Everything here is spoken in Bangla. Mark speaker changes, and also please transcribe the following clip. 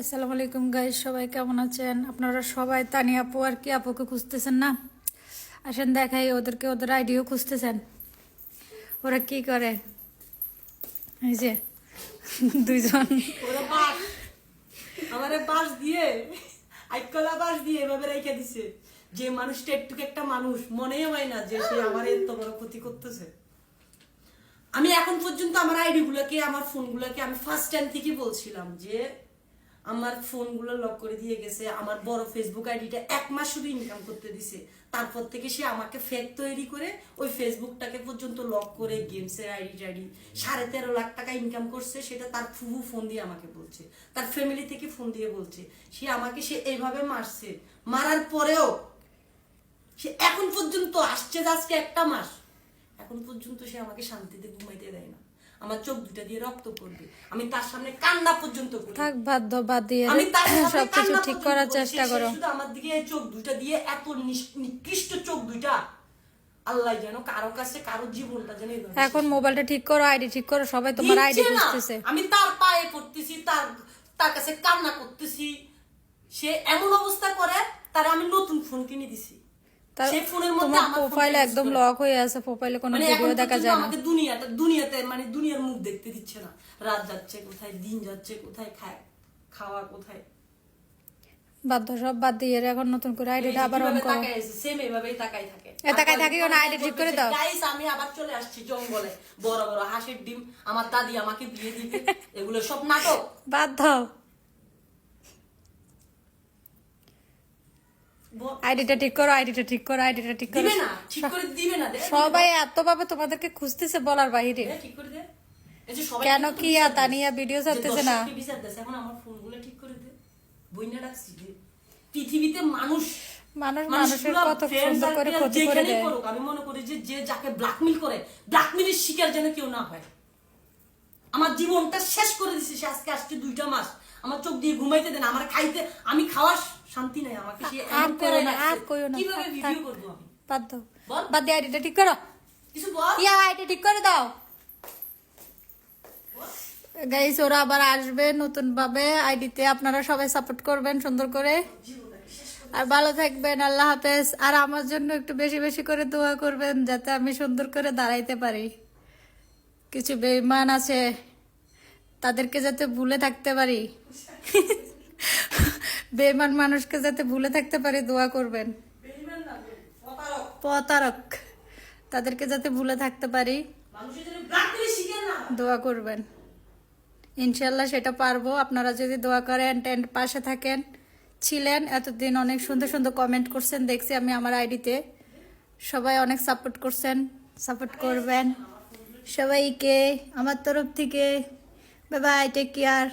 Speaker 1: আসসালামু আলাইকুম গাইজ সবাই কেমন আছেন? আপনারা সবাই তানি আপু আর কি আপুকে খুঁজতেছেন না? আসেন দেখাই ওদেরকে, ওদের আইডিও খুঁজতেছেন। ওরা কি করে? এই যে, দুইজন।
Speaker 2: আমারে বাঁশ দিয়ে, আইকলা বাঁশ দিয়ে এভাবে রেখে দিছে। যে মানুষটা একটু একটা মানুষ, মনেই হয় না যে সে আমার এত বড় ক্ষতি করতেছে। আমি এখন পর্যন্ত আমার আইডি গুলোকে আমার ফোন গুলোকে আমি ফার্স্ট টাইম থেকে বলছিলাম যে আমার ফোনগুলো লক করে দিয়ে গেছে, আমার বড় ফেসবুক আইডিটা এক মাস শুধু ইনকাম করতে দিছে। তারপর থেকে সে আমাকে ফেক তৈরি করে ওই ফেসবুকটাকে পর্যন্ত লক করে গেমসের আইডি টাইডি সাড়ে তেরো লাখ টাকা ইনকাম করছে, সেটা তার ফুফু ফোন দিয়ে আমাকে বলছে। তার ফ্যামিলি থেকে ফোন দিয়ে বলছে। সে আমাকে সে এইভাবে মারছে। মারার পরেও সে এখন পর্যন্ত আসছে আজকে একটা মাস। এখন পর্যন্ত সে আমাকে শান্তিতে ঘুমাইতে দেয় না। আমার চোখ দুটা দিয়ে রক্ত পড়বে। আমি তার সামনে কান্না পর্যন্ত করি।
Speaker 1: থাক বাধ্য বাদ দিয়ে।
Speaker 2: আমি তার সামনে কান্না
Speaker 1: ঠিক করার চেষ্টা করো।
Speaker 2: শুধু আমার দিকে চোখ দুটা দিয়ে এত নিকৃষ্ট চোখ দুইটা। আল্লাহ যেন কারও কাছে কারও জীবনটা যেন
Speaker 1: এখন মোবাইলটা ঠিক করো আইডি ঠিক করো সবাই তোমার আইডি খুঁজতেছে।
Speaker 2: আমি তার পায়ে পড়তেছি তার তার কাছে কান্না করতেছি। সে এমন অবস্থা করে তার আমি নতুন ফোন কিনে দিছি।
Speaker 1: তোমার প্রোফাইল একদম লক হয়ে আছে প্রোফাইলে কোনো
Speaker 2: মানে
Speaker 1: ভিডিও দেখা যায় না।
Speaker 2: আমাকে দুনিয়াটা দুনিয়াতে মানে দুনিয়ার মুখ দেখতে দিচ্ছে না। রাত যাচ্ছে কোথায় দিন যাচ্ছে কোথায় খায় খাওয়া কোথায়।
Speaker 1: বাধ্য সব বাদ দিয়ে এখন নতুন করে আইডিটা আবার অন করো।
Speaker 2: সেম এভাবেই তাকাই থাকে।
Speaker 1: এ তাকাই থাকিও না, ID ঠিক করে দাও।
Speaker 2: গাইস আমি আবার চলে আসছি জঙ্গলে। বড় বড় হাঁসের ডিম আমার দাদি আমাকে দিয়ে দিবে। এগুলো সব নাটক।
Speaker 1: বাধ্য
Speaker 2: ব-
Speaker 1: আইডিটা ঠিক করো আইডিটা ঠিক করো আইডিটা ঠিক করো। সবাই এত ভাবে তোমাদেরকে খুঁজতেছে বলার বাইরে। কেন কি আর তানিয়া ভিডিও ছাড়তেছে না?
Speaker 2: এখন আমার ফোনগুলো ঠিক করে দে। বইনা রাখছি পৃথিবীতে মানুষ
Speaker 1: মানুষ মানুষের কত সুন্দর করে ক্ষতি করে দেয়।
Speaker 2: আমি মনে করি যে যে যাকে ব্ল্যাকমেল করে ব্ল্যাকমেলের শিকার যেন কেউ না হয়। আমার জীবনটা শেষ করে দিছে আজকে আসছে দুইটা মাস। আমার চোখ দিয়ে ঘুমাইতে দেন আমার খাইতে আমি খাওয়ার শান্তি নাই আমাকে
Speaker 1: আর করো না আর কইও না
Speaker 2: কীভাবে ভিডিও। করব আমি?
Speaker 1: বাধ্য
Speaker 2: বল।
Speaker 1: বাদ দিয়ে আইডিটা ঠিক করো।
Speaker 2: কিছু বল।
Speaker 1: ইয়া আইডি ঠিক করে দাও। গাইস ওরা আবার আসবে নতুন ভাবে আইডিতে আপনারা সবাই সাপোর্ট করবেন সুন্দর করে। আর ভালো থাকবেন আল্লাহ হাফেজ। আর আমার জন্য একটু বেশি বেশি করে দোয়া করবেন যাতে আমি সুন্দর করে দাঁড়াইতে পারি। কিছু বেইমান আছে তাদেরকে যাতে ভুলে থাকতে পারি। বেইমান মানুষকে যাতে ভুলে থাকতে পারি দোয়া করবেন।
Speaker 2: প্রতারক।
Speaker 1: তাদেরকে যাতে ভুলে থাকতে পারি। দোয়া করবেন। ইনশাল্লাহ সেটা পারব। আপনারা যদি দোয়া করেন টেন্ট পাশে থাকেন ছিলেন এতদিন অনেক সুন্দর সুন্দর কমেন্ট করছেন দেখছি আমি আমার আইডিতে। সবাই অনেক সাপোর্ট করছেন সাপোর্ট করবেন। সবাইকে আমার তরফ থেকে। Bye bye take care